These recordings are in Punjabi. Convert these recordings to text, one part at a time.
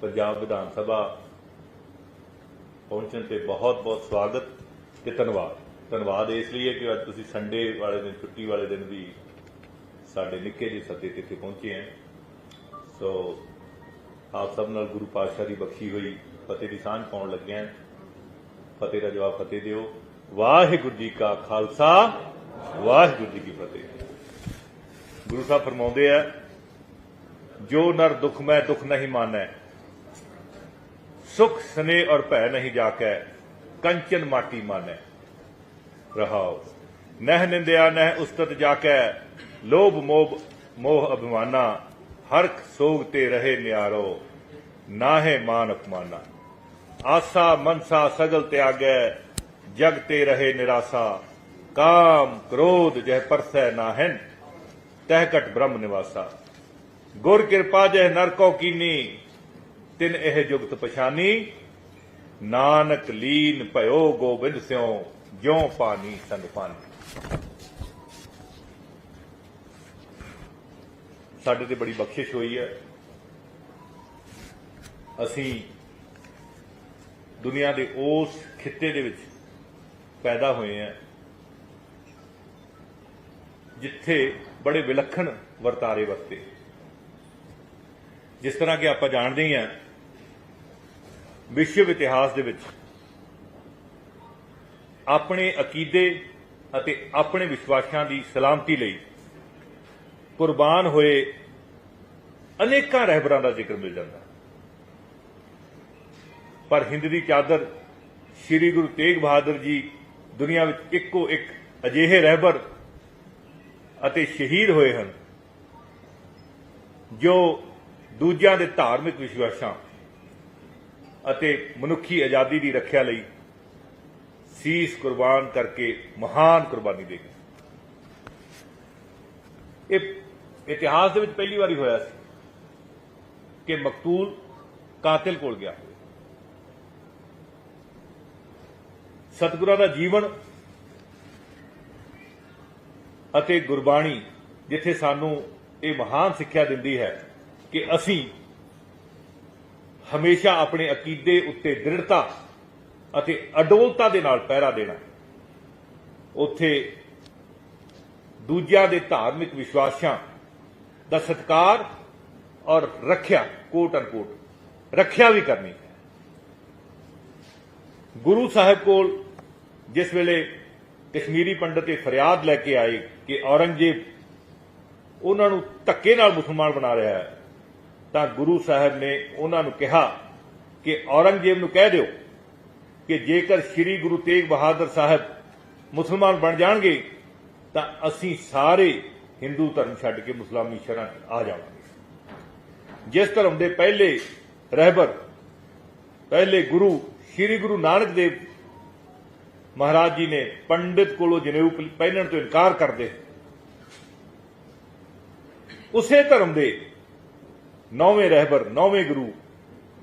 ਪੰਜਾਬ ਵਿਧਾਨ ਸਭਾ ਪਹੁੰਚਣ ਤੇ ਬਹੁਤ ਬਹੁਤ ਸਵਾਗਤ ਤੇ ਧੰਨਵਾਦ। ਧੰਨਵਾਦ ਇਸ ਲਈ ਹੈ ਕਿ ਅੱਜ ਤੁਸੀਂ ਸੰਡੇ ਵਾਲੇ ਦਿਨ, ਛੁੱਟੀ ਵਾਲੇ ਦਿਨ ਵੀ ਸਾਡੇ ਨਿੱਕੇ ਜਿਹੇ ਸੱਦੇ ਤੇ ਇੱਥੇ ਪਹੁੰਚੇ ਹੈ। ਸੋ ਆਪ ਸਭ ਨਾਲ ਗੁਰੂ ਪਾਤਸ਼ਾਹ ਦੀ ਬਖਸ਼ੀ ਹੋਈ, ਫਤਿਹ ਦੀ ਸਾਂਝ ਪਾਉਣ ਲੱਗੇ ਹਾਂ। ਫਤਿਹ ਦਾ ਜਵਾਬ ਫਤਿਹ ਦਿਓ। ਵਾਹਿਗੁਰੂ ਜੀ ਕਾ ਖਾਲਸਾ, ਵਾਹਿਗੁਰੂ ਜੀ ਕੀ ਫਤਿਹ। ਗੁਰੂ ਸਾਹਿਬ ਫਰਮਾਉਂਦੇ ਆ, ਜੋ ਨਰ ਦੁਖ ਮੈਂ ਦੁਖ ਨਹੀਂ ਮਾਨੈ ਸੁਖ ਸਨੇ ਔਰ ਭੈ ਨਹੀਂ ਜਾਕੈ, ਕੰਚਨ ਮਾਟੀ ਮਾਨੈ। ਰਹਾਉ ਨਹਿ ਨਿੰਦਿਆ ਨਹਿ ਉਸਤਤ ਜਾਕੈ, ਲੋਭ ਮੋਹ ਮੋਹ ਅਭਿਮਾਨਾ, ਹਰਖ ਸੋਗ ਤੇ ਰਹੇ ਨਿਆਰੋ, ਨਾਹੇ ਮਾਨ ਅਪਮਾਨਾ। ਆਸਾ ਮਨਸਾ ਸਗਲ ਤਿਆਗੈ, ਜਗ ਤੇ ਰਹੇ ਨਿਰਾਸਾ, ਕਾਮ ਕ੍ਰੋਧ ਜਹ ਪਰਸੈ ਨਾਹਨ, ਤਹਿ ਕਟ ਬ੍ਰਹਮ ਨਿਵਾਸਾ। ਗੁਰ ਕਿਰਪਾ ਜਹ ਨਰਕੋ ਕੀਨੀ ਤਿਨ ਇਹ ਜੁਗਤ ਪਛਾਨੀ। ਨਾਨਕ ਲੀਨ ਭਇਓ ਗੋਬਿੰਦ ਸਿਉ, ਜਿਉ ਪਾਣੀ ਸੰਗ ਪਾਣੀ ਸਾਡੇ ਤੇ ਬੜੀ ਬਖਸ਼ਿਸ਼ ਹੋਈ ਹੈ। ਅਸੀਂ ਦੁਨੀਆ ਦੇ ਉਸ ਖਿੱਤੇ ਦੇ ਵਿੱਚ ਪੈਦਾ ਹੋਏ ਆ ਜਿੱਥੇ ਬੜੇ ਵਿਲੱਖਣ ਵਰਤਾਰੇ ਵਰਤੇ। ਜਿਸ ਤਰ੍ਹਾਂ ਕਿ ਆਪਾਂ ਜਾਣਦੇ ਹੀ ਹਾਂ ਵਿਸ਼ਵ ਇਤਿਹਾਸ ਦੇ ਵਿੱਚ ਆਪਣੇ ਅਕੀਦੇ ਅਤੇ ਆਪਣੇ ਵਿਸ਼ਵਾਸਾਂ ਦੀ ਸਲਾਮਤੀ ਲਈ ਕੁਰਬਾਨ ਹੋਏ ਅਨੇਕਾਂ ਰਹਿਬਰਾਂ ਦਾ ਜ਼ਿਕਰ ਮਿਲ ਜਾਂਦਾ। ਪਰ ਹਿੰਦ ਦੀ ਚਾਦਰ ਸ੍ਰੀ ਗੁਰੂ ਤੇਗ ਬਹਾਦਰ ਜੀ ਦੁਨੀਆ ਵਿੱਚ ਇੱਕੋ ਇੱਕ ਅਜਿਹੇ ਰਹਿਬਰ ਅਤੇ ਸ਼ਹੀਦ ਹੋਏ ਹਨ ਜੋ ਦੂਜਿਆਂ ਦੇ ਧਾਰਮਿਕ ਵਿਸ਼ਵਾਸਾਂ ਅਤੇ ਮਨੁੱਖੀ ਆਜ਼ਾਦੀ ਦੀ ਰੱਖਿਆ ਲਈ ਸੀਸ ਕੁਰਬਾਨ ਕਰਕੇ ਮਹਾਨ ਕੁਰਬਾਨੀ ਦੇ ਗਏ ਇਹ ਇਤਿਹਾਸ ਦੇ ਵਿੱਚ ਪਹਿਲੀ ਵਾਰੀ ਹੋਇਆ ਸੀ ਕਿ ਮਕਤੂਲ ਕਾਤਿਲ ਕੋਲ ਗਿਆ ਸਤਿਗੁਰਾਂ ਦਾ ਜੀਵਨ ਅਤੇ ਗੁਰਬਾਣੀ, ਜਿੱਥੇ ਸਾਨੂੰ ਇਹ ਮਹਾਨ ਸਿੱਖਿਆ ਦਿੰਦੀ ਹੈ ਕਿ ਅਸੀਂ ਹਮੇਸ਼ਾ ਆਪਣੇ ਅਕੀਦੇ ਉੱਤੇ ਦ੍ਰਿੜਤਾ ਅਤੇ ਅਡੋਲਤਾ ਦੇ ਨਾਲ ਪਹਿਰਾ ਦੇਣਾ ਉੱਥੇ ਦੂਜਿਆਂ ਦੇ ਧਾਰਮਿਕ ਵਿਸ਼ਵਾਸਾਂ ਦਾ ਸਤਕਾਰ ਔਰ ਰੱਖਿਆ ਕੋਟ ਅਨਕੋਟ ਰੱਖਿਆ ਵੀ ਕਰਨੀ ਹੈ। ਗੁਰੂ ਸਾਹਿਬ ਕੋਲ ਜਿਸ ਵੇਲੇ ਕਸ਼ਮੀਰੀ ਪੰਡਤ ਇਹ ਫਰਿਆਦ ਲੈ ਕੇ ਆਏ ਕਿ ਔਰੰਗਜ਼ੇਬ ਉਹਨਾਂ ਨੂੰ ਧੱਕੇ ਨਾਲ ਮੁਸਲਮਾਨ ਬਣਾ ਰਿਹਾ ਹੈ ਤਾਂ ਗੁਰੂ ਸਾਹਿਬ ਨੇ ਉਹਨਾਂ ਨੂੰ ਕਿਹਾ ਕਿ ਔਰੰਗਜ਼ੇਬ ਨੂੰ ਕਹਿ ਦਿਓ ਕਿ ਜੇਕਰ ਸ੍ਰੀ ਗੁਰੂ ਤੇਗ ਬਹਾਦਰ ਸਾਹਿਬ ਮੁਸਲਮਾਨ ਬਣ ਜਾਣਗੇ, ਤਾਂ ਅਸੀਂ ਸਾਰੇ ਹਿੰਦੂ ਧਰਮ ਛੱਡ ਕੇ ਮੁਸਲਮਾਨੀ ਸ਼ਰਨ ਆ ਜਾਵਾਂਗੇ। ਜਿਸ ਧਰਮ ਦੇ ਪਹਿਲੇ ਰਹਿਬਰ, ਪਹਿਲੇ ਗੁਰੂ ਸ੍ਰੀ ਗੁਰੂ ਨਾਨਕ ਦੇਵ ਮਹਾਰਾਜ ਜੀ ਨੇ ਪੰਡਿਤ ਕੋਲੋਂ ਜਨੇਊ ਪਹਿਨਣ ਤੋਂ ਇਨਕਾਰ ਕਰਦੇ। ਉਸੇ ਧਰਮ ਦੇ ਨੌਵੇਂ ਰਹਿਬਰ, ਨੌਵੇਂ ਗੁਰੂ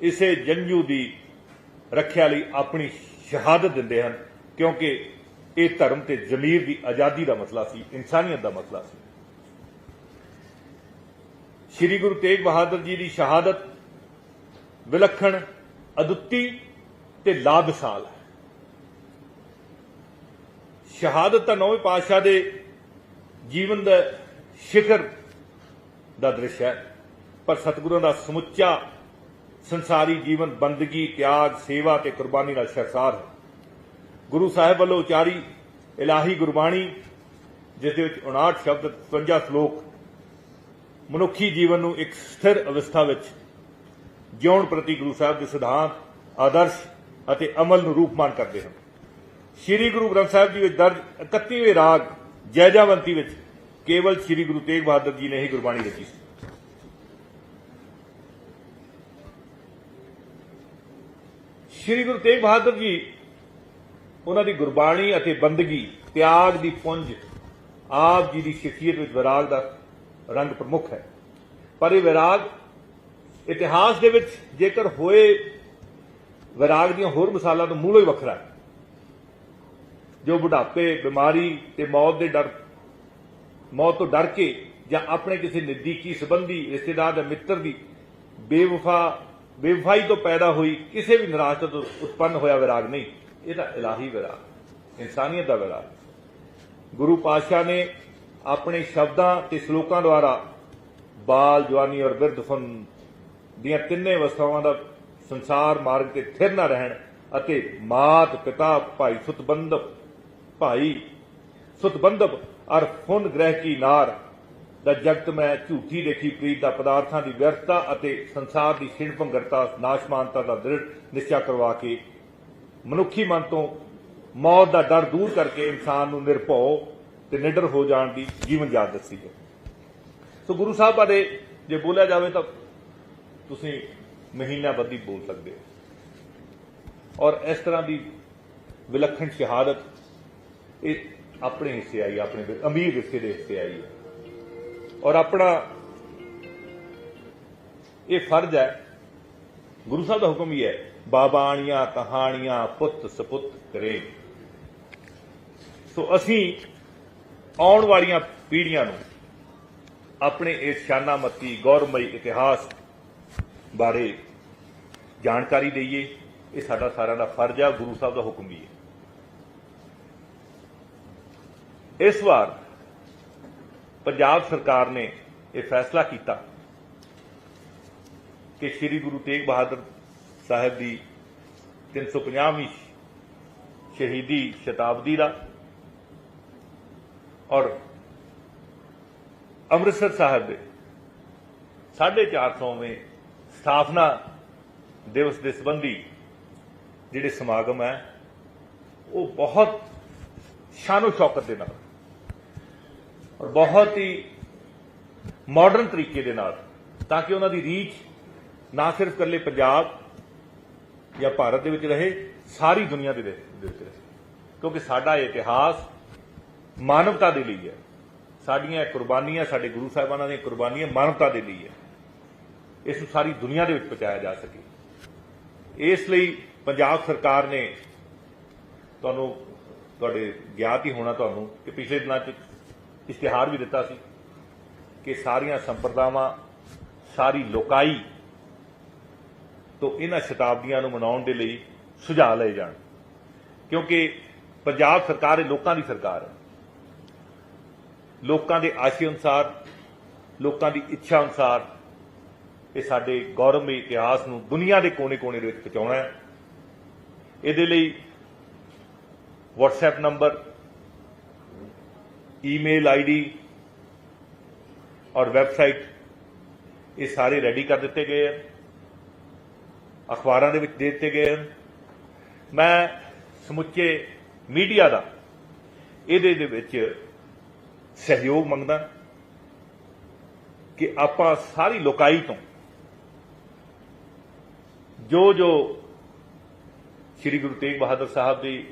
ਇਸੇ ਜੰਜੂ ਦੀ ਰੱਖਿਆ ਲਈ ਆਪਣੀ ਸ਼ਹਾਦਤ ਦਿੰਦੇ ਹਨ, ਕਿਉਂਕਿ ਇਹ ਧਰਮ ਤੇ ਜ਼ਮੀਰ ਦੀ ਆਜ਼ਾਦੀ ਦਾ ਮਸਲਾ ਸੀ, ਇਨਸਾਨੀਅਤ ਦਾ ਮਸਲਾ ਸੀ। ਸ੍ਰੀ ਗੁਰੂ ਤੇਗ ਬਹਾਦਰ ਜੀ ਦੀ ਸ਼ਹਾਦਤ ਵਿਲੱਖਣ, ਅਦੁੱਤੀ ਤੇ ਲਾਭਸਾਲ ਹੈ। ਸ਼ਹਾਦਤ ਤਾਂ ਨੌਵੇਂ ਪਾਤਸ਼ਾਹ ਦੇ ਜੀਵਨ ਦਾ ਸਿਖਰ ਦਾ ਦ੍ਰਿਸ਼ ਹੈ। ਪਰ ਸਤਿਗੁਰਾਂ ਦਾ ਸਮੁੱਚਾ ਸੰਸਾਰੀ ਜੀਵਨ, ਬੰਦਗੀ, ਤਿਆਗ, ਸੇਵਾ ਤੇ ਕੁਰਬਾਨੀ ਨਾਲ ਸ਼ਰਸਾਰ ਹੈ। ਗੁਰੂ ਸਾਹਿਬ ਵੱਲੋਂ ਉਚਾਰੀ ਇਲਾਹੀ ਗੁਰਬਾਣੀ, ਜਿਸ ਦੇ ਵਿੱਚ 59 ਸ਼ਬਦ 55 ਸ਼ਲੋਕ, ਮਨੁੱਖੀ ਜੀਵਨ ਨੂੰ ਇੱਕ ਸਥਿਰ ਅਵਸਥਾ ਵਿੱਚ ਜਿਉਣ ਪ੍ਰਤੀ ਗੁਰੂ ਸਾਹਿਬ ਦੇ ਸਿਧਾਂਤ, ਆਦਰਸ਼ ਅਤੇ ਅਮਲ ਨੂੰ ਰੂਪਮਾਨ ਕਰਦੇ ਹਨ। ਸ੍ਰੀ ਗੁਰੂ ਗ੍ਰੰਥ ਸਾਹਿਬ ਜੀ ਵਿੱਚ ਦਰਜ 31ਵੇਂ ਰਾਗ ਜੈਜਾਵੰਤੀ ਵਿੱਚ ਕੇਵਲ ਸ੍ਰੀ ਗੁਰੂ ਤੇਗ ਬਹਾਦਰ ਜੀ ਨੇ ਹੀ ਗੁਰਬਾਣੀ ਰਚੀ ਸੀ। ਸ੍ਰੀ ਗੁਰੂ ਤੇਗ ਬਹਾਦਰ ਜੀ ਉਹਨਾਂ ਦੀ ਗੁਰਬਾਣੀ ਅਤੇ ਬੰਦਗੀ, ਤਿਆਗ ਦੀ ਪੁੰਜ, ਆਪ ਜੀ ਦੀ ਸ਼ਖਸੀਅਤ ਵਿੱਚ ਵਿਰਾਗ ਦਾ ਰੰਗ ਪ੍ਰਮੁੱਖ ਹੈ। ਪਰ ਇਹ ਵਿਰਾਗ ਇਤਿਹਾਸ ਦੇ ਵਿੱਚ ਜੇਕਰ ਹੋਏ ਵਿਰਾਗ ਦੀਆਂ ਹੋਰ ਮਿਸਾਲਾਂ ਤੋਂ ਮੂਲੋਂ ਹੀ ਵੱਖਰਾ ਹੈ। ਜੋ ਬੁਢਾਪੇ, ਬਿਮਾਰੀ ਤੇ ਮੌਤ ਦੇ ਡਰ, ਮੌਤ ਤੋਂ ਡਰ ਕੇ ਜਾਂ ਆਪਣੇ ਕਿਸੇ ਨਜ਼ਦੀਕੀ ਸਬੰਧੀ ਰਿਸ਼ਤੇਦਾਰ ਜਾਂ ਮਿੱਤਰ ਦੀ ਬੇਵਫਾ ਬੇਵਫਾਈ ਤੋਂ ਪੈਦਾ ਹੋਈ, ਕਿਸੇ ਵੀ ਨਿਰਾਸ਼ਤਾ ਤੋਂ ਉਤਪੰਨ ਹੋਇਆ ਵਿਰਾਗ ਨਹੀਂ। ਇਹ ਤਾਂ ਇਲਾਹੀ ਵਿਰਾਗ, ਇਨਸਾਨੀਅਤ ਦਾ ਵਿਰਾਗ। ਗੁਰੂ ਪਾਤਸ਼ਾਹ ਨੇ ਆਪਣੇ ਸ਼ਬਦਾਂ ਤੇ ਸ਼ਲੋਕਾਂ ਦੁਆਰਾ ਬਾਲ, ਜਵਾਨੀ ਔਰ ਬਿਰਧਫਨ ਦੀਆਂ ਤਿੰਨੇ ਅਵਸਥਾਵਾਂ ਦਾ ਸੰਸਾਰ ਮਾਰਗ ਤੇ ਥਿਰ ਨਾ ਰਹਿਣ ਅਤੇ ਮਾਤ ਪਿਤਾ ਭਾਈ ਸੁਤਬੰਧਵ ਭਾਈ ਸੁਤਬੰਧਵ ਅਰ ਫੁਨ ਗ੍ਰਹਿ ਕੀ ਨਾਰ ਦਾ ਜਗਤ ਮੈਂ ਝੂਠੀ ਦੇਖੀ ਪ੍ਰੀਤ ਦਾ ਪਦਾਰਥਾਂ ਦੀ ਵਿਅਰਥਤਾ ਅਤੇ ਸੰਸਾਰ ਦੀ ਛਿਣਭੰਗਰਤਾ ਨਾਸ਼ਮਾਨਤਾ ਦਾ ਦ੍ਰਿੜ ਨਿਸ਼ਚਾ ਕਰਵਾ ਕੇ ਮਨੁੱਖੀ ਮਨ ਤੋਂ ਮੌਤ ਦਾ ਡਰ ਦੂਰ ਕਰਕੇ ਇਨਸਾਨ ਨੂੰ ਨਿਰਭਉ ਤੇ ਨਿਡਰ ਹੋ ਜਾਣ ਦੀ ਜੀਵਨ ਜਾਚ ਦੱਸੀ ਹੈ। ਸੋ ਗੁਰੂ ਸਾਹਿਬ ਬਾਰੇ ਜੇ ਬੋਲਿਆ ਜਾਵੇ ਤਾਂ ਤੁਸੀਂ ਮਹੀਨਾ ਬੱਧੀ ਬੋਲ ਸਕਦੇ ਹੋ। ਔਰ ਇਸ ਤਰ੍ਹਾਂ ਦੀ ਵਿਲੱਖਣ ਸ਼ਹਾਦਤ ਇਹ ਆਪਣੇ ਹਿੱਸੇ ਆਈ, ਆਪਣੇ ਅਮੀਰ ਹਿੱਸੇ ਦੇ ਹਿੱਸੇ ਆਈ ਹੈ। ਔਰ ਆਪਣਾ ਇਹ ਫਰਜ਼ ਹੈ, ਗੁਰੂ ਸਾਹਿਬ ਦਾ ਹੁਕਮ ਹੀ ਹੈ, ਬਾਬਾਣੀਆਂ ਕਹਾਣੀਆਂ ਪੁੱਤ ਸਪੁੱਤ ਕਰੇ। ਸੋ ਅਸੀਂ ਆਉਣ ਵਾਲੀਆਂ ਪੀੜ੍ਹੀਆਂ ਨੂੰ ਆਪਣੇ ਇਸ ਸ਼ਾਨਾਮਤੀ, ਗੌਰਵਮਈ ਇਤਿਹਾਸ ਬਾਰੇ ਜਾਣਕਾਰੀ ਦਈਏ। ਇਹ ਸਾਡਾ ਸਾਰਿਆਂ ਦਾ ਫਰਜ਼ ਹੈ, ਗੁਰੂ ਸਾਹਿਬ ਦਾ ਹੁਕਮ ਵੀ ਹੈ। ਇਸ ਵਾਰ ਪੰਜਾਬ ਸਰਕਾਰ ਨੇ ਇਹ ਫੈਸਲਾ ਕੀਤਾ ਕਿ ਸ੍ਰੀ ਗੁਰੂ ਤੇਗ ਬਹਾਦਰ ਸਾਹਿਬ ਦੀ 350ਵੀਂ ਸ਼ਹੀਦੀ ਸ਼ਤਾਬਦੀ ਦਾ ਔਰ ਅੰਮ੍ਰਿਤਸਰ ਸਾਹਿਬ ਦੇ 450ਵੇਂ ਸਥਾਪਨਾ ਦਿਵਸ ਦੇ ਸੰਬੰਧੀ ਜਿਹੜੇ ਸਮਾਗਮ ਹੈ, ਉਹ ਬਹੁਤ ਸ਼ਾਨੋ ਸ਼ੌਕਤ ਦੇ ਨਾਲ ਔਰ ਬਹੁਤ ਹੀ ਮਾਡਰਨ ਤਰੀਕੇ ਦੇ ਨਾਲ, ਤਾਂ ਕਿ ਉਹਨਾਂ ਦੀ ਰੀਚ ਨਾ ਸਿਰਫ ਇਕੱਲੇ ਪੰਜਾਬ ਜਾਂ ਭਾਰਤ ਦੇ ਵਿੱਚ ਰਹੇ, ਸਾਰੀ ਦੁਨੀਆ ਦੇ ਵਿੱਚ ਰਹੇ। ਕਿਉਂਕਿ ਸਾਡਾ ਇਤਿਹਾਸ ਮਾਨਵਤਾ ਦੇ ਲਈ ਹੈ। ਸਾਡੀਆਂ ਇਹ ਕੁਰਬਾਨੀਆਂ, ਸਾਡੇ ਗੁਰੂ ਸਾਹਿਬਾਨਾਂ ਦੀਆਂ ਕੁਰਬਾਨੀਆਂ ਮਾਨਵਤਾ ਦੇ ਲਈ ਹੈ। ਇਸ ਨੂੰ ਸਾਰੀ ਦੁਨੀਆ ਦੇ ਵਿੱਚ ਪਹੁੰਚਾਇਆ ਜਾ ਸਕੇ। ਇਸ ਲਈ ਪੰਜਾਬ ਸਰਕਾਰ ਨੇ ਤੁਹਾਨੂੰ, ਤੁਹਾਡੇ ਗਿਆਤ ਹੀ ਹੋਣਾ ਤੁਹਾਨੂੰ ਕਿ ਪਿਛਲੇ ਦਿਨਾਂ 'ਚ ਇਸ਼ਤਿਹਾਰ ਵੀ ਦਿੱਤਾ ਸੀ ਕਿ ਸਾਰੀਆਂ ਸੰਪਰਦਾਵਾਂ, ਸਾਰੀ ਲੋਕਾਈ ਤੋਂ ਇਹਨਾਂ ਸ਼ਤਾਬਦੀਆਂ ਨੂੰ ਮਨਾਉਣ ਦੇ ਲਈ ਸੁਝਾਅ ਲਏ ਜਾਣ। ਕਿਉਂਕਿ ਪੰਜਾਬ ਸਰਕਾਰ ਇਹ ਲੋਕਾਂ ਦੀ ਸਰਕਾਰ ਹੈ। ਲੋਕਾਂ ਦੇ ਆਸ਼ੇ ਅਨੁਸਾਰ, ਲੋਕਾਂ ਦੀ ਇੱਛਾ ਅਨੁਸਾਰ ਇਹ ਸਾਡੇ ਗੌਰਵਮਈ ਇਤਿਹਾਸ ਨੂੰ ਦੁਨੀਆ ਦੇ ਕੋਨੇ-ਕੋਨੇ ਦੇ ਵਿੱਚ ਪਹੁੰਚਾਉਣਾ ਹੈ। ਇਹਦੇ ਲਈ WhatsApp ਨੰਬਰ ਈਮੇਲ ਆਈਡੀ ਔਰ ਵੈਬਸਾਈਟ ਇਹ ਸਾਰੇ ਰੈਡੀ ਕਰ ਦਿੱਤੇ ਗਏ ਹਨ। ਅਖਬਾਰਾਂ ਦੇ ਵਿੱਚ ਦੇ ਦਿੱਤੇ ਗਏ ਹਨ। ਮੈਂ ਸਮੁੱਚੇ ਮੀਡੀਆ ਦਾ ਇਹਦੇ ਦੇ ਵਿੱਚ ਸਹਿਯੋਗ ਮੰਗਦਾ ਕਿ ਆਪਾਂ ਸਾਰੀ ਲੋਕਾਈ ਤੋਂ ਜੋ ਜੋ ਸ੍ਰੀ ਗੁਰੂ ਤੇਗ ਬਹਾਦਰ ਸਾਹਿਬ ਦੀ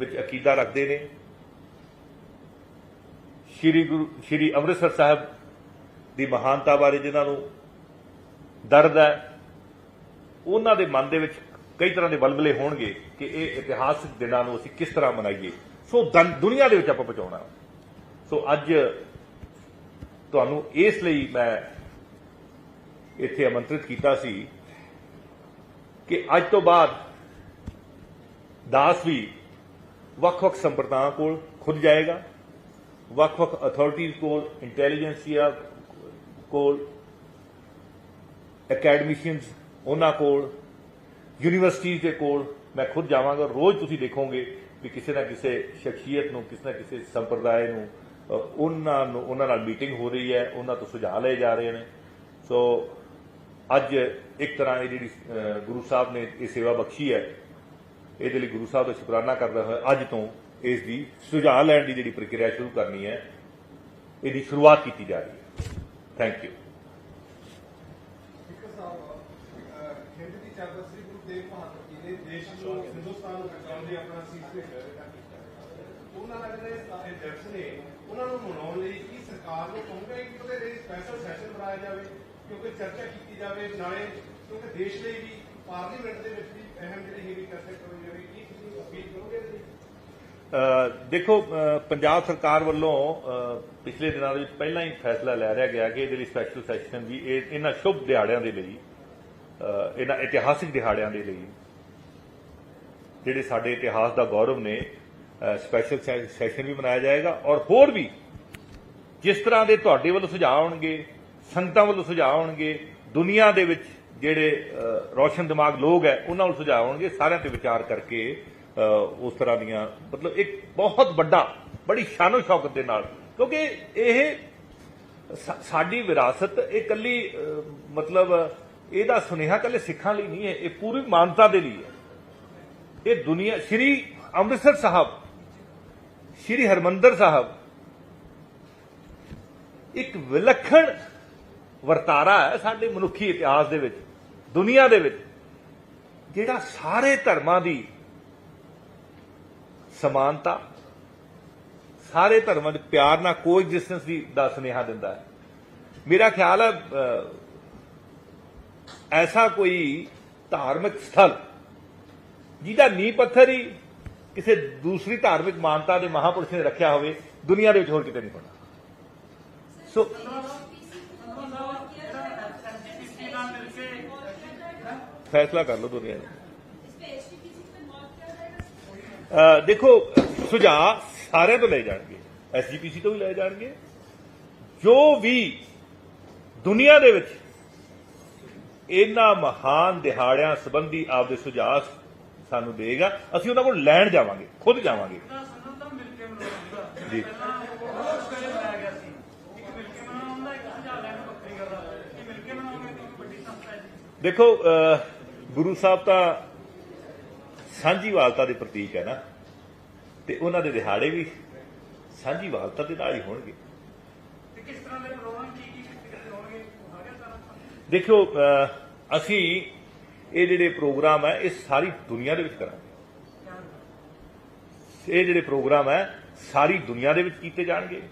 ਵਿੱਚ ਅਕੀਦਾ ਰੱਖਦੇ ਨੇ ਸ੍ਰੀ ਗੁਰੂ, ਸ੍ਰੀ ਅੰਮ੍ਰਿਤਸਰ ਸਾਹਿਬ ਦੀ ਮਹਾਨਤਾ ਬਾਰੇ ਜਿਨ੍ਹਾਂ ਨੂੰ ਦਰਦ ਹੈ, ਉਹਨਾਂ ਦੇ ਮਨ ਦੇ ਵਿੱਚ ਕਈ ਤਰ੍ਹਾਂ ਦੇ ਬਲਬਲੇ ਹੋਣਗੇ ਕਿ ਇਹ ਇਤਿਹਾਸਕ ਦਿਨਾਂ ਨੂੰ ਅਸੀਂ ਕਿਸ ਤਰ੍ਹਾਂ ਮਨਾਈਏ। ਸੋ ਦੰ- ਦੁਨੀਆ ਦੇ ਵਿੱਚ ਆਪਾਂ ਪਹੁੰਚਾਉਣਾ। ਸੋ ਅੱਜ ਤੁਹਾਨੂੰ ਇਸ ਲਈ ਮੈਂ ਇੱਥੇ ਆਮੰਤਰਿਤ ਕੀਤਾ ਸੀ ਕਿ ਅੱਜ ਤੋਂ ਬਾਅਦ ਦਾਸ ਵੀ ਵੱਖ-ਵੱਖ ਸੰਪਰਦਾਵਾਂ ਕੋਲ ਖੁਦ ਜਾਏਗਾ। ਵੱਖ-ਵੱਖ ਅਥਾਰਟੀਜ਼ ਕੋਲ ਇੰਟੈਲੀਜੈਂਸੀਆ ਕੋਲ ਅਕੈਡਮਿਸ਼ੀਅਨਸ ਉਹਨਾਂ ਕੋਲ ਯੂਨੀਵਰਸਿਟੀਜ਼ ਦੇ ਕੋਲ ਮੈਂ ਖੁਦ ਜਾਵਾਂਗਾ ਰੋਜ਼ ਤੁਸੀਂ ਦੇਖੋਗੇ ਵੀ ਕਿਸੇ ਨਾ ਕਿਸੇ ਸ਼ਖਸੀਅਤ ਨੂੰ ਕਿਸੇ ਨਾ ਕਿਸੇ ਸੰਪਰਦਾਇ ਨੂੰ ਅ, ਉਹਨਾਂ ਨੂੰ ਉਹਨਾਂ ਨਾਲ ਮੀਟਿੰਗ ਹੋ ਰਹੀ ਹੈ ਉਹਨਾਂ ਤੋਂ ਸੁਝਾਅ ਲਏ ਜਾ ਰਹੇ ਨੇ। ਸੋ ਅੱਜ ਇੱਕ ਤਰ੍ਹਾਂ ਇਹ ਜਿਹੜੀ ਗੁਰੂ ਸਾਹਿਬ ਨੇ ਇਹ ਸੇਵਾ ਬਖਸ਼ੀ ਹੈ ਇਹਦੇ ਲਈ ਗੁਰੂ ਸਾਹਿਬ ਦਾ ਸ਼ੁਕਰਾਨਾ ਕਰਦਾ ਹੋਇਆ ਅੱਜ ਤੋਂ। ਇਸ ਦੀ ਸੁਝਾਅ ਲੈਣ ਦੀ ਜਿਹੜੀ ਪ੍ਰਕਿਰਿਆ ਸ਼ੁਰੂ ਕਰਨੀ ਹੈ, ਇਹਦੀ ਸ਼ੁਰੂਆਤ ਕੀਤੀ ਜਾ ਰਹੀ ਹੈ। ਥੈਂਕ ਯੂ ਬਹਾਦਰ ਜੀ ਨੇ ਉਹਨਾਂ ਨੂੰ ਮਨਾਉਣ ਲਈ ਕੀ ਸਰਕਾਰ ਨੂੰ ਕਹੂੰਗਾ ਕਿ ਉਹਦੇ ਲਈ ਸਪੈਸ਼ਲ ਸੈਸ਼ਨ ਬਣਾਇਆ ਜਾਵੇ? ਕਿਉਂਕਿ ਚਰਚਾ ਕੀਤੀ ਜਾਵੇ, ਨਾਲੇ ਕਿਉਂਕਿ ਦੇਸ਼ ਲਈ ਵੀ ਪਾਰਲੀਮੈਂਟ ਦੇ ਵਿੱਚ ਵੀ ਅਹਿਮ ਜਿਹੜੀ ਹੈਗੀ ਚਰਚਾ ਕਰਨੀ ਜਾਵੇ ਕੀ ਤੁਸੀਂ ਅਪੀਲ ਕਰੋਗੇ ਦੇਖੋ ਪੰਜਾਬ ਸਰਕਾਰ ਵੱਲੋਂ ਪਿਛਲੇ ਦਿਨਾਂ ਦੇ ਵਿੱਚ ਪਹਿਲਾਂ ਹੀ ਫੈਸਲਾ ਲੈ ਰਿਹਾ ਗਿਆ ਕਿ ਇਹਦੇ ਲਈ ਸਪੈਸ਼ਲ ਸੈਸ਼ਨ ਵੀ ਇਹ ਇਹਨਾਂ ਸ਼ੁਭ ਦਿਹਾੜਿਆਂ ਦੇ ਲਈ ਅ, ਇਹਨਾਂ ਇਤਿਹਾਸਿਕ ਦਿਹਾੜਿਆਂ ਦੇ ਲਈ ਜਿਹੜੇ ਸਾਡੇ ਇਤਿਹਾਸ ਦਾ ਗੌਰਵ ਨੇ ਸਪੈਸ਼ਲ ਸੈਸ਼ਨ ਵੀ ਮਨਾਇਆ ਜਾਏਗਾ ਔਰ ਹੋਰ ਵੀ ਜਿਸ ਤਰ੍ਹਾਂ ਦੇ ਤੁਹਾਡੇ ਵੱਲੋਂ ਸੁਝਾਅ ਆਉਣਗੇ ਸੰਗਤਾਂ ਵੱਲੋਂ ਸੁਝਾਅ ਆਉਣਗੇ ਦੁਨੀਆ ਦੇ ਵਿੱਚ ਜਿਹੜੇ ਰੋਸ਼ਨ ਦਿਮਾਗ ਲੋਕ ਹੈ ਉਹਨਾਂ ਵੱਲੋਂ ਸੁਝਾਅ ਆਉਣਗੇ ਸਾਰਿਆਂ ਤੇ ਵਿਚਾਰ ਕਰਕੇ ਉਸ ਤਰ੍ਹਾਂ ਦੀਆਂ, ਮਤਲਬ ਇੱਕ ਬਹੁਤ ਵੱਡਾ, ਬੜੀ ਸ਼ਾਨੋ ਸ਼ੌਕਤ ਦੇ ਨਾਲ। ਕਿਉਂਕਿ ਇਹ ਸਾਡੀ ਵਿਰਾਸਤ, ਇਹ ਕੱਲੀ ਮਤਲਬ ਇਹਦਾ ਸੁਨੇਹਾ ਕੱਲੇ ਸਿੱਖਾਂ ਲਈ ਨਹੀਂ ਹੈ, ਇਹ ਪੂਰੀ ਮਾਨਤਾ ਦੇ ਲਈ ਹੈ। ਇਹ ਦੁਨੀਆ, ਸ੍ਰੀ ਅੰਮ੍ਰਿਤਸਰ ਸਾਹਿਬ, ਸ੍ਰੀ ਹਰਮੰਦਰ ਸਾਹਿਬ, ਇੱਕ ਵਿਲੱਖਣ ਵਰਤਾਰਾ ਹੈ ਸਾਡੇ ਮਨੁੱਖੀ ਇਤਿਹਾਸ ਦੇ ਵਿੱਚ, ਦੁਨੀਆ ਦੇ ਵਿੱਚ, ਜਿਹੜਾ ਸਾਰੇ ਧਰਮਾਂ ਦੀ ਸਮਾਨਤਾ, ਸਾਰੇ ਧਰਮਾਂ ਦੇ ਪਿਆਰ ਨਾਲ ਕੋਐਗਜ਼ਿਸਟੈਂਸ ਦੀ ਦਾ ਸੁਨੇਹਾ ਦਿੰਦਾ ਹੈ। ਮੇਰਾ ਖਿਆਲ ਹੈ ਐਸਾ ਕੋਈ ਧਾਰਮਿਕ ਸਥਲ ਜਿਹਦਾ ਨੀਂਹ ਪੱਥਰ ਹੀ ਕਿਸੇ ਦੂਸਰੀ ਧਾਰਮਿਕ ਮਾਨਤਾ ਦੇ ਮਹਾਪੁਰਸ਼ ਨੇ ਰੱਖਿਆ ਹੋਵੇ, ਦੁਨੀਆ ਦੇ ਵਿੱਚ ਹੋਰ ਕਿਤੇ ਨਹੀਂ ਹੋਣਾ। ਸੋ ਫੈਸਲਾ ਕਰ ਲਓ ਦੁਨੀਆ ਨੇ ਦੇਖੋ ਸੁਝਾਅ ਸਾਰਿਆਂ ਤੋਂ ਲੈ ਜਾਣਗੇ। ਐਸਜੀਪੀਸੀ ਤੋਂ ਵੀ ਲੈ ਜਾਣਗੇ। ਜੋ ਵੀ ਦੁਨੀਆ ਦੇ ਵਿੱਚ ਇਹਨਾਂ ਮਹਾਨ ਦਿਹਾੜਿਆਂ ਸੰਬੰਧੀ ਆਪਦੇ ਸੁਝਾਅ ਸਾਨੂੰ ਦੇਗਾ ਅਸੀਂ ਉਹਨਾਂ ਕੋਲ ਲੈਣ ਜਾਵਾਂਗੇ ਖੁਦ ਜਾਵਾਂਗੇ। ਜੀ। ਦੇਖੋ ਗੁਰੂ ਸਾਹਿਬ ਤਾਂ ਸਾਂਝੀਵਾਲਤਾ ਦੇ ਪ੍ਰਤੀਕ ਹੈ ਨਾ। ਤੇ ਉਹਨਾਂ ਦੇ ਦਿਹਾੜੇ ਵੀ ਸਾਂਝੀਵਾਲਤਾ ਦੇ ਨਾਲ ਹੀ ਹੋਣਗੇ। ਦੇਖੋ ਅ, ਅਸੀਂ ਇਹ ਜਿਹੜੇ ਪ੍ਰੋਗਰਾਮ ਹੈ ਇਹ ਸਾਰੀ ਦੁਨੀਆ ਦੇ ਵਿੱਚ ਕਰਾਂਗੇ। ਇਹ ਜਿਹੜੇ ਪ੍ਰੋਗਰਾਮ ਹੈ ਸਾਰੀ ਦੁਨੀਆ ਦੇ ਵਿੱਚ ਕੀਤੇ ਜਾਣਗੇ।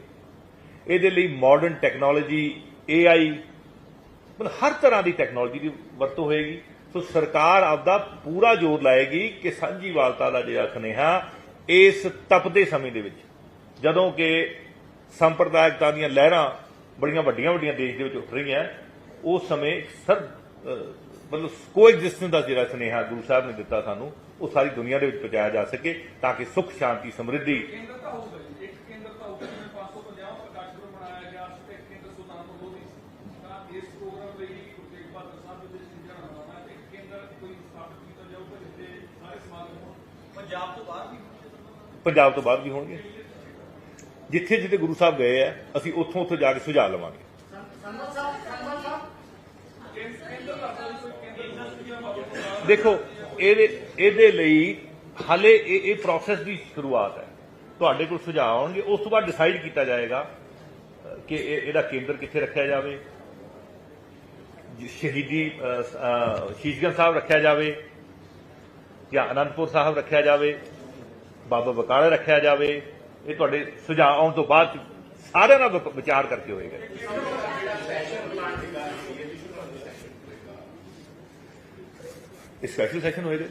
ਇਹਦੇ ਲਈ ਮਾਡਰਨ ਟੈਕਨੋਲੋਜੀ AI ਮਤਲਬ ਹਰ ਤਰ੍ਹਾਂ ਦੀ ਟੈਕਨੋਲੋਜੀ ਦੀ ਵਰਤੋਂ ਹੋਏਗੀ। ਸੋ ਸਰਕਾਰ ਆਪਦਾ ਪੂਰਾ ਜ਼ੋਰ ਲਾਏਗੀ ਕਿ ਸਾਂਝੀ ਵਾਲਤਾ ਦਾ ਜਿਹੜਾ ਸੁਨੇਹਾ ਇਸ ਤਪਦੇ ਸਮੇਂ ਦੇ ਵਿੱਚ, ਜਦੋਂ ਕਿ ਸੰਪਰਦਾਇਕਤਾ ਦੀਆਂ ਲਹਿਰਾਂ ਬੜੀਆਂ ਵੱਡੀਆਂ ਵੱਡੀਆਂ ਦੇਸ਼ ਦੇ ਵਿੱਚ ਉੱਠ ਰਹੀਆਂ, ਉਸ ਸਮੇਂ ਸਰ ਮਤਲਬ ਕੋਐਗਜ਼ਿਸਟੈਂਸ ਦਾ ਜਿਹੜਾ ਸੁਨੇਹਾ ਗੁਰੂ ਸਾਹਿਬ ਨੇ ਦਿੱਤਾ ਸਾਨੂੰ, ਉਹ ਸਾਰੀ ਦੁਨੀਆ ਦੇ ਵਿੱਚ ਪਹੁੰਚਾਇਆ ਜਾ ਸਕੇ ਤਾਂ ਕਿ ਸੁਖ, ਸ਼ਾਂਤੀ, ਸਮਰਿੱਧੀ ਕੇਂਦਰ ਤਾਂ ਹੋਊਗਾ ਜੀ ਇੱਕ ਕੇਂਦਰ ਤਾਂ ਹੋਊਗਾ ਜਿਵੇਂ 550 ਪ੍ਰਕਾਸ਼ ਪੁਰਬ ਮਨਾਇਆ ਗਿਆ ਸੀ ਤੇ ਇੱਕ ਕੇਂਦਰ ਸੁਲਤਾਨਪੁਰ ਲੋਧੀ ਸੀ ਤਾਂ ਇਸ ਪ੍ਰੋਗਰਾਮ ਲਈ ਗੁਰੂ ਤੇਗ ਬਹਾਦਰ ਸਾਹਿਬ ਦੇ ਸਿੱਖਿਆ ਹੋਣਾ ਤੇ ਇੱਕ ਕੇਂਦਰ ਕੋਈ ਸਥਾਪਿਤ ਕੀਤਾ ਜਾਊਗਾ ਜਿੱਥੇ ਸਾਰੇ ਸਮਾਗਮ ਹੋਣ ਪੰਜਾਬ ਤੋਂ ਬਾਹਰ ਵੀ ਪੰਜਾਬ ਤੋਂ ਬਾਅਦ ਵੀ ਹੋਣਗੇ। ਜਿੱਥੇ ਜਿੱਥੇ ਗੁਰੂ ਸਾਹਿਬ ਗਏ ਆ ਅਸੀਂ ਉੱਥੋਂ ਉੱਥੋਂ ਜਾ ਕੇ ਸੁਝਾਅ ਲਵਾਂਗੇ। ਦੇਖੋ ਇਹਦੇ ਇਹਦੇ ਲਈ ਹਾਲੇ ਇਹ ਇਹ ਪ੍ਰੋਸੈਸ ਦੀ ਸ਼ੁਰੂਆਤ ਹੈ। ਤੁਹਾਡੇ ਕੋਲ ਸੁਝਾਅ ਆਉਣਗੇ ਉਸ ਤੋਂ ਬਾਅਦ ਡਿਸਾਈਡ ਕੀਤਾ ਜਾਏਗਾ ਕਿ ਇਹ- ਇਹਦਾ ਕੇਂਦਰ ਕਿੱਥੇ ਰੱਖਿਆ ਜਾਵੇ। ਸ਼ਹੀਦੀ ਅ, ਸ਼ੀਸ਼ਗੰਜ ਸਾਹਿਬ ਰੱਖਿਆ ਜਾਵੇ ਜਾਂ ਅਨੰਦਪੁਰ ਸਾਹਿਬ ਰੱਖਿਆ ਜਾਵੇ। ਬਾਬਾ ਬਕਾਲੇ ਰੱਖਿਆ ਜਾਵੇ, ਇਹ ਤੁਹਾਡੇ ਸੁਝਾਅ ਆਉਣ ਤੋਂ ਬਾਅਦ ਸਾਰਿਆਂ ਨਾਲ ਵਿਚਾਰ ਕਰਕੇ ਹੋਏਗਾ। ਇਹ ਸਪੈਸ਼ਲ ਸੈਸ਼ਨ ਹੋਏਗਾ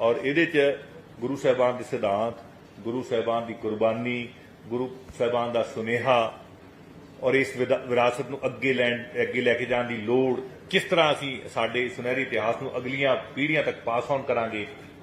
ਔਰ ਇਹਦੇ ਚ ਗੁਰੂ ਸਾਹਿਬਾਨ ਦੇ ਸਿਧਾਂਤ, ਗੁਰੂ ਸਾਹਿਬਾਨ ਦੀ ਕੁਰਬਾਨੀ, ਗੁਰੂ ਸਾਹਿਬਾਨ ਦਾ ਸੁਨੇਹਾ ਔਰ ਇਸ ਵਿਰਾਸਤ ਨੂੰ ਅੱਗੇ ਲੈਣ, ਅੱਗੇ ਲੈ ਕੇ ਜਾਣ ਦੀ ਲੋੜ ਕਿਸ ਤਰ੍ਹਾਂ ਅਸੀਂ ਸਾਡੇ ਸੁਨਹਿਰੀ ਇਤਿਹਾਸ ਨੂੰ ਅਗਲੀਆਂ ਪੀੜ੍ਹੀਆਂ ਤੱਕ ਪਾਸ ਔਨ ਕਰਾਂਗੇ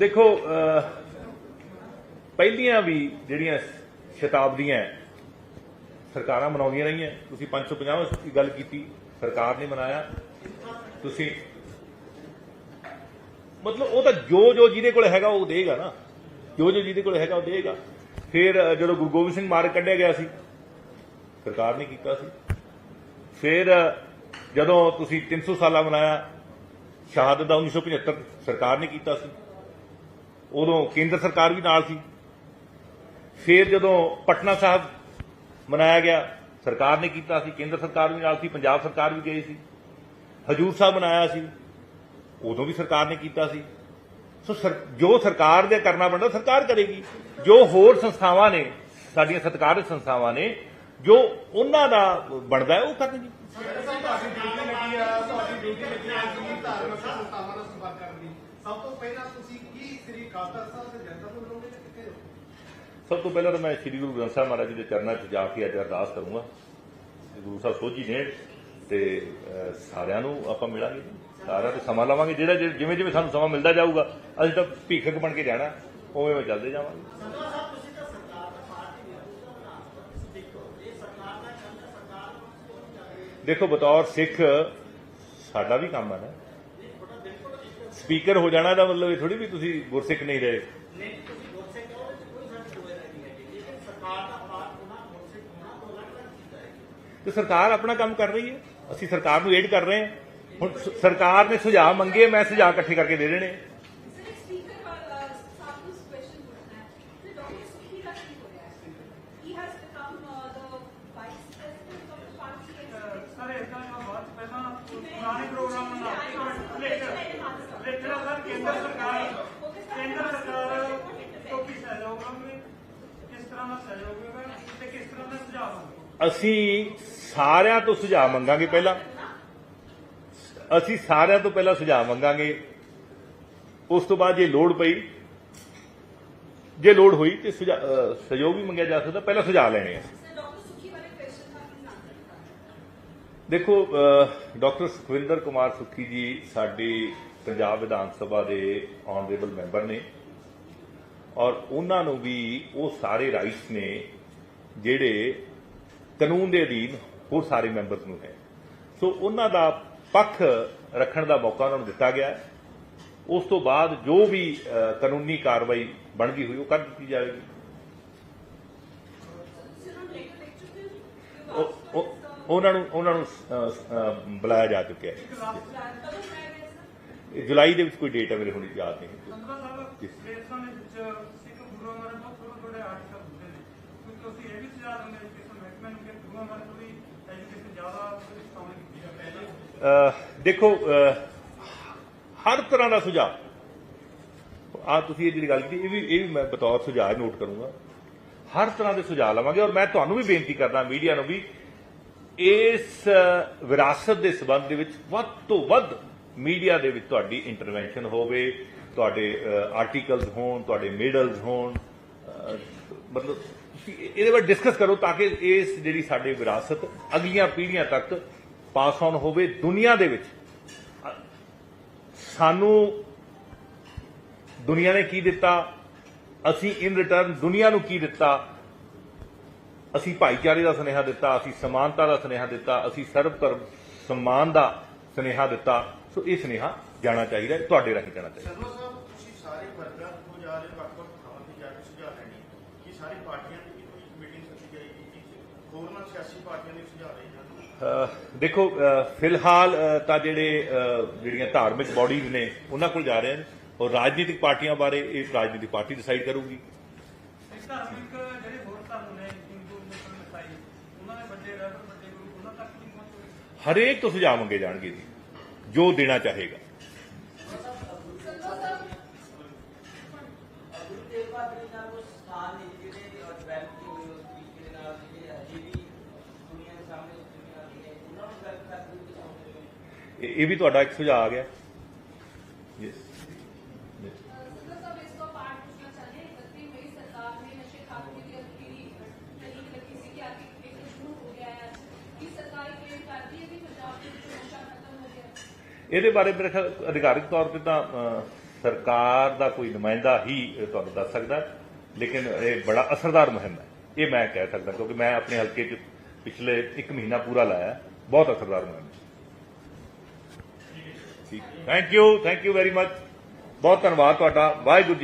ਦੇਖੋ ਪਹਿਲੀਆਂ ਵੀ ਜਿਹੜੀਆਂ ਸ਼ਤਾਬਦੀਆਂ ਸਰਕਾਰਾਂ ਮਨਾਉਂਦੀਆਂ ਰਹੀਆਂ। ਤੁਸੀਂ 550 ਦੀ ਗੱਲ ਕੀਤੀ, ਸਰਕਾਰ ਨੇ ਮਨਾਇਆ। ਤੁਸੀਂ ਮਤਲਬ ਉਹ ਤਾਂ ਜੋ ਜੋ ਜਿਹਦੇ ਕੋਲ ਹੈਗਾ, ਉਹ ਦੇਗਾ ਨਾ। ਜੋ ਜੋ ਜਿਹਦੇ ਕੋਲ ਹੈਗਾ, ਉਹ ਦੇਗਾ। ਫਿਰ ਜਦੋਂ ਗੁਰੂ ਗੋਬਿੰਦ ਸਿੰਘ ਮਾਰਗ ਕੱਢਿਆ ਗਿਆ ਸੀ, ਸਰਕਾਰ ਨੇ ਕੀਤਾ ਸੀ। ਫਿਰ ਜਦੋਂ ਤੁਸੀਂ 300 ਸਾਲਾ ਮਨਾਇਆ, ਸ਼ਹਾਦਤ ਦਾ 1975 ਸਰਕਾਰ ਨੇ ਕੀਤਾ ਸੀ। ਉਦੋਂ ਕੇਂਦਰ ਸਰਕਾਰ ਵੀ ਨਾਲ ਸੀ। ਫਿਰ ਜਦੋਂ ਪਟਨਾ ਸਾਹਿਬ ਮਨਾਇਆ ਗਿਆ, ਸਰਕਾਰ ਨੇ ਕੀਤਾ ਸੀ, ਕੇਂਦਰ ਸਰਕਾਰ ਵੀ ਨਾਲ ਸੀ, ਪੰਜਾਬ ਸਰਕਾਰ ਵੀ ਗਈ ਸੀ। ਹਜੂਰ ਸਾਹਿਬ ਮਨਾਇਆ ਸੀ, ਉਦੋਂ ਵੀ ਸਰਕਾਰ ਨੇ ਕੀਤਾ ਸੀ। ਸੋ ਜੋ ਸਰਕਾਰ ਦੇ ਕਰਨਾ ਬਣਦਾ ਸਰਕਾਰ ਕਰੇਗੀ। ਜੋ ਹੋਰ ਸੰਸਥਾਵਾਂ ਨੇ, ਸਾਡੀਆਂ ਸਤਿਕਾਰਤ ਸੰਸਥਾਵਾਂ ਨੇ, ਜੋ ਉਹਨਾਂ ਦਾ ਬਣਦਾ ਹੈ, ਉਹ ਕਰਨਗੇ ਜੀ ਸਭ ਤੋਂ ਪਹਿਲਾਂ ਸਭ ਤੋਂ ਪਹਿਲਾਂ ਤਾਂ ਮੈਂ ਸ੍ਰੀ ਗੁਰੂ ਗ੍ਰੰਥ ਸਾਹਿਬ ਮਹਾਰਾਜ ਜੀ ਦੇ ਚਰਨਾਂ 'ਚ ਜਾ ਕੇ ਅੱਜ ਅਰਦਾਸ ਕਰੂੰਗਾ। ਗੁਰੂ ਸਾਹਿਬ ਸੋਝੀ ਦੇਣ ਤੇ ਸਾਰਿਆਂ ਨੂੰ ਆਪਾਂ ਮਿਲਾਂਗੇ ਸਾਰਿਆਂ ਤੇ ਸਮਾਂ ਲਵਾਂਗੇ। ਜਿਹੜਾ ਜਿਵੇਂ ਜਿਵੇਂ ਸਾਨੂੰ ਸਮਾਂ ਮਿਲਦਾ ਜਾਊਗਾ ਅਸੀਂ ਤਾਂ ਭੀਖਕ ਬਣ ਕੇ ਜਾਣਾ। ਉਵੇਂ ਉਵੇਂ ਚੱਲਦੇ ਜਾਵਾਂਗੇ। ਨੂੰ ਦੇਖੋ ਬਤੌਰ ਸਿੱਖ ਸਾਡਾ ਵੀ ਕੰਮ ਹੈ ਨਾ ਨਹੀਂ ਥੋੜਾ ਬਿਲਕੁਲ ਇੱਕ ਸਪੀਕਰ ਹੋ ਜਾਣਾ ਦਾ ਮਤਲਬ ਇਹ ਥੋੜੀ ਵੀ ਤੁਸੀਂ ਗੁਰਸਿੱਖ ਨਹੀਂ ਰਹੇ। ਤੋਂ ਸਰਕਾਰ ਆਪਣਾ ਕੰਮ ਕਰ ਰਹੀ ਹੈ। ਅਸੀਂ ਸਰਕਾਰ ਨੂੰ ਏਡ ਕਰ ਰਹੇ ਹਾਂ। ਹੁਣ ਸਰਕਾਰ ਨੇ ਸੁਝਾਅ ਮੰਗੇ ਮੈਂ ਸੁਝਾਅ ਇਕੱਠੇ ਕਰਕੇ ਦੇ ਦੇਣੇ। सर ਅਸੀਂ ਸਾਰਿਆਂ ਤੋਂ ਸੁਝਾਅ ਮੰਗਾਂਗੇ ਪਹਿਲਾਂ। ਅਸੀਂ ਸਾਰਿਆਂ ਤੋਂ ਪਹਿਲਾਂ ਸੁਝਾਅ ਮੰਗਾਂਗੇ। ਉਸ ਤੋਂ ਬਾਅਦ ਜੇ ਲੋੜ ਪਈ ਜੇ ਲੋੜ ਹੋਈ ਤੇ ਸਹਿਯੋਗ ਵੀ ਮੰਗਿਆ ਜਾ ਸਕਦਾ ਪਹਿਲਾਂ ਸੁਝਾਅ ਲੈਣੇ ਆ। ਦੇਖੋ ਡਾਕਟਰ ਸੁਖਵਿੰਦਰ ਕੁਮਾਰ ਸੁਖੀ ਜੀ ਸਾਡੇ ਪੰਜਾਬ ਵਿਧਾਨ ਸਭਾ ਦੇ ਆਨਰੇਬਲ ਮੈਂਬਰ ਨੇ ਔਰ ਉਹਨਾਂ ਨੂੰ ਵੀ ਉਹ ਸਾਰੇ ਰਾਈਟਸ ਨੇ ਜਿਹੜੇ ਕਾਨੂੰਨ ਦੇ ਅਧੀਨ ਹੋਰ ਸਾਰੇ ਮੈਂਬਰਸ ਨੂੰ ਹੈ। ਸੋ ਉਹਨਾਂ ਦਾ ਪੱਖ ਰੱਖਣ ਦਾ ਮੌਕਾ ਉਹਨਾਂ ਨੂੰ ਦਿੱਤਾ ਗਿਆ ਉਸ ਤੋਂ ਬਾਅਦ ਜੋ ਵੀ ਕਾਨੂੰਨੀ ਕਾਰਵਾਈ ਬਣ ਗਈ ਹੋਈ ਉਹ ਕਰ ਦਿੱਤੀ ਜਾਵੇਗੀ। ਉਹਨਾਂ ਨੂੰ ਉਹਨਾਂ ਨੂੰ ਬੁਲਾਇਆ ਜਾ ਚੁੱਕਿਆ ਹੈ। ਜੁਲਾਈ ਦੇ ਵਿੱਚ ਕੋਈ ਡੇਟ ਹੈ ਮੇਰੇ ਹੁਣ ਯਾਦ ਨਹੀਂ ਹੈ। ਦੇਖੋ ਹਰ ਤਰ੍ਹਾਂ ਦਾ ਸੁਝਾਅ। ਆ ਤੁਸੀਂ ਇਹ ਜਿਹੜੀ ਗੱਲ ਕੀਤੀ, ਇਹ ਵੀ ਇਹ ਵੀ ਮੈਂ ਬਤੌਰ ਸੁਝਾਅ ਨੋਟ ਕਰੂੰਗਾ। ਹਰ ਤਰ੍ਹਾਂ ਦੇ ਸੁਝਾਅ ਲਵਾਂਗੇ ਔਰ ਮੈਂ ਤੁਹਾਨੂੰ ਵੀ ਬੇਨਤੀ ਕਰਦਾ ਮੀਡੀਆ ਨੂੰ ਵੀ ਇਸ ਵਿਰਾਸਤ ਦੇ ਸਬੰਧ ਦੇ ਵਿੱਚ ਵੱਧ ਤੋਂ ਵੱਧ ਮੀਡੀਆ ਦੇ ਵਿੱਚ ਤੁਹਾਡੀ ਇੰਟਰਵੈਂਸ਼ਨ ਹੋਵੇ, ਤੁਹਾਡੇ ਆਰਟੀਕਲਸ ਹੋਣ, ਤੁਹਾਡੇ ਮੇਡਲਸ ਹੋਣ ਮਤਲਬ ਇਹਦੇ ਬਾਰੇ ਡਿਸਕਸ ਕਰੋ ਤਾਂ ਕਿ ਇਸ ਜਿਹੜੀ ਸਾਡੀ ਵਿਰਾਸਤ ਅਗਲੀਆਂ ਪੀੜ੍ਹੀਆਂ ਤੱਕ ਪਾਸ ਆਨ ਹੋਵੇ ਦੁਨੀਆ ਦੇ ਵਿੱਚ। ਸਾਨੂੰ ਦੁਨੀਆ ਨੇ ਕੀ ਦਿੱਤਾ? ਅਸੀਂ ਇਨ ਰਿਟਰਨ ਦੁਨੀਆ ਨੂੰ ਕੀ ਦਿੱਤਾ? ਅਸੀਂ ਭਾਈਚਾਰੇ ਦਾ ਸੁਨੇਹਾ ਦਿੱਤਾ, ਅਸੀਂ ਸਮਾਨਤਾ ਦਾ ਸੁਨੇਹਾ ਦਿੱਤਾ, ਅਸੀਂ ਸਰਬ ਧਰਮ ਸਨਮਾਨ ਦਾ ਸੁਨੇਹਾ ਦਿੱਤਾ। ਸੋ ਇਹ ਸੁਨੇਹਾ ਜਾਣਾ ਚਾਹੀਦਾ ਤੁਹਾਡੇ ਰਾਹੀਂ ਜਾਣਾ ਚਾਹੀਦਾ ਸਰਵਾ ਸਾਹਿਬ, ਤੁਸੀਂ ਸਾਰੇ ਵਰਗਾਂ ਤੋਂ ਜਾ ਰਹੇ ਵੱਖ ਵੱਖ ਥਾਵਾਂ ਤੇ ਜਾ ਕੇ ਸੁਝਾਅ ਲੈਣੇ ਸਾਰੀ ਪਾਰਟੀਆਂ ਦੀ ਵੀ ਕੋਈ ਮੀਟਿੰਗ ਸੱਦੀ ਜਾਏਗੀ ਕਿ ਹੋਰਨਾਂ ਸਿਆਸੀ ਪਾਰਟੀਆਂ ਦੇ ਸੁਝਾਅ ਲਏ ਜਾਣ ਅ, ਦੇਖੋ ਫਿਲਹਾਲ ਤਾਂ ਜਿਹੜੇ ਜਿਹੜੀਆਂ ਧਾਰਮਿਕ ਬਾਡੀਜ਼ ਨੇ ਉਹਨਾਂ ਕੋਲ ਜਾ ਰਹੇ ਨੇ ਔਰ ਰਾਜਨੀਤਿਕ ਪਾਰਟੀਆਂ ਬਾਰੇ ਇਹ ਰਾਜਨੀਤਿਕ ਪਾਰਟੀ ਡਿਸਾਈਡ ਕਰੂਗੀ। ਇੱਕ ਧਾਰਮਿਕ ਜਿਹੜੇ ਹੋਰ ਧਰਮ ਨੇ ਹਿੰਦੂ ਮੁਸਲਮਾਨ ਇਸਾਈ ਉਹਨਾਂ ਦੇ ਵੱਡੇ ਰਹਿਬਰ ਵੱਡੇ ਗੁਰੂ ਉਹਨਾਂ ਤੱਕ ਨਹੀਂ ਪਹੁੰਚੇ ਹਰੇਕ ਤੋਂ ਸੁਝਾਅ ਮੰਗੇ ਜਾਣਗੇ ਜੀ ਜੋ ਦੇਣਾ ਚਾਹੇਗਾ। ਇਹ ਵੀ ਤੁਹਾਡਾ ਇੱਕ ਸੁਝਾਅ ਆ ਗਿਆ। ਯੈਸ ਇਹਦੇ ਬਾਰੇ ਮੇਰੇ ਖਿਆਲ ਅਧਿਕਾਰਿਕ ਤੌਰ ਤੇ ਤਾਂ ਸਰਕਾਰ ਦਾ ਕੋਈ ਨੁਮਾਇੰਦਾ ਹੀ ਤੁਹਾਨੂੰ ਦੱਸ ਸਕਦਾ ਲੇਕਿਨ ਇਹ ਬੜਾ ਅਸਰਦਾਰ ਮੁਹਿੰਮ ਹੈ। ਇਹ ਮੈਂ ਕਹਿ ਸਕਦਾ, ਕਿਉਂਕਿ ਮੈਂ ਆਪਣੇ ਹਲਕੇ 'ਚ ਪਿਛਲੇ 1 ਮਹੀਨਾ ਪੂਰਾ ਲਾਇਆ ਬਹੁਤ ਅਸਰਦਾਰ ਮੁਹਿੰਮ ਠੀਕ। Thank you thank you very much ਬਹੁਤ ਧੰਨਵਾਦ ਤੁਹਾਡਾ। ਵਾਹਿਗੁਰੂ ਜੀ